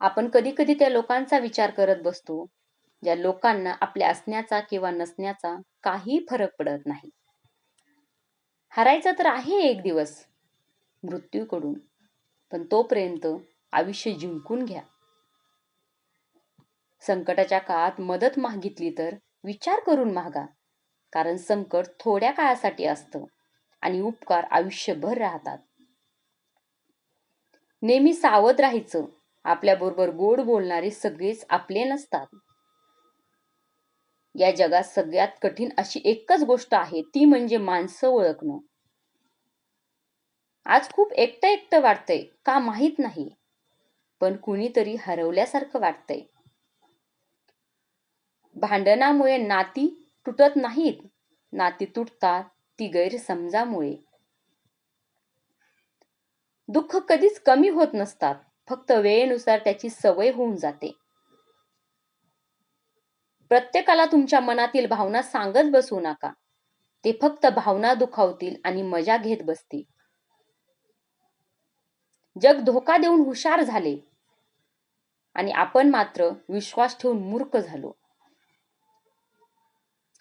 आपण कधी कधी त्या लोकांचा विचार करत बसतो ज्या लोकांना आपल्या असण्याचा किंवा नसण्याचा काही फरक पडत नाही. हरायचं तर आहे एक दिवस मृत्यूकडून पण तोपर्यंत आयुष्य जिंकून घ्या. संकटाच्या काळात मदत मागितली तर विचार करून मागा कारण संकट थोड्या काळासाठी असतं आणि उपकार आयुष्यभर राहतात. नेहमी सावध राहायचं आपल्याबरोबर गोड बोलणारे सगळेच आपले नसतात. या जगात सगळ्यात कठीण अशी एकच गोष्ट आहे ती म्हणजे माणसं ओळखणं. आज खूप एकटं एकटं वाटतंय का माहीत नाही पण कुणीतरी हरवल्यासारखं वाटतंय. भांडणामुळे नाती तुटत नाहीत नाती तुटतात ती गैरसमजामुळे. दुःख कधीच कमी होत नसतात. फक्त वेळेनुसार त्याची सवय होऊन जाते. प्रत्येकाला तुमच्या मनातील भावना सांगत बसू नका. ते फक्त भावना दुखावतील आणि मजा घेत बसतील. जग धोका देऊन हुशार झाले. आणि आपण मात्र विश्वास ठेवून मूर्ख झालो.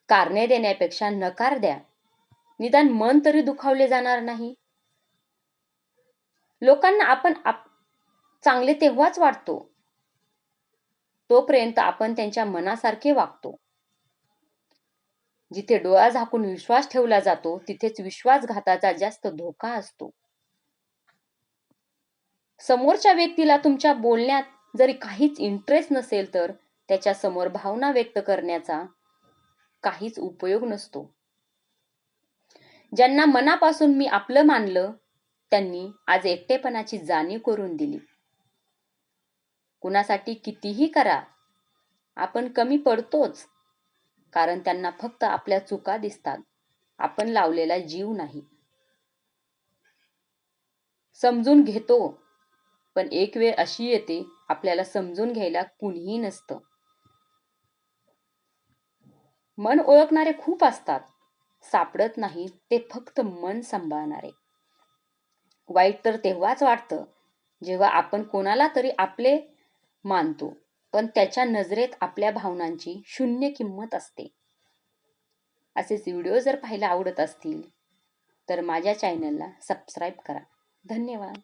कारणे देण्यापेक्षा नकार द्या. निदान मन तरी दुखावले जाणार नाही. लोकांना आपण आप चांगले तेव्हाच वाटतो तोपर्यंत आपण त्यांच्या मनासारखे वागतो. जिथे डोळा झाकून विश्वास ठेवला जातो तिथेच विश्वासघाताचा जास्त धोका असतो. समोरच्या व्यक्तीला तुमच्या बोलण्यात जरी काहीच इंटरेस्ट नसेल तर त्याच्यासमोर भावना व्यक्त करण्याचा काहीच उपयोग नसतो. ज्यांना मनापासून मी आपलं मानलं त्यांनी आज एकटेपणाची जाणीव करून दिली. कुणासाठी कितीही करा आपण कमी पडतोच कारण त्यांना फक्त आपल्या चुका दिसतात. आपण लावलेला जीव नाही. समजून घेतो पण एक वेळ अशी येते आपल्याला समजून घ्यायला कुणीही नसतं. मन ओळखणारे खूप असतात. सापडत नाही ते फक्त मन सांभाळणारे. वाईट तर तेव्हाच वाटतं जेव्हा आपण कोणाला तरी आपले मानतो. पण त्याच्या नजरेत आपल्या भावनांची शून्य किंमत असते. असेच व्हिडिओ जर पाहायला आवडत असतील तर माझ्या चॅनलला सबस्क्राईब करा. धन्यवाद.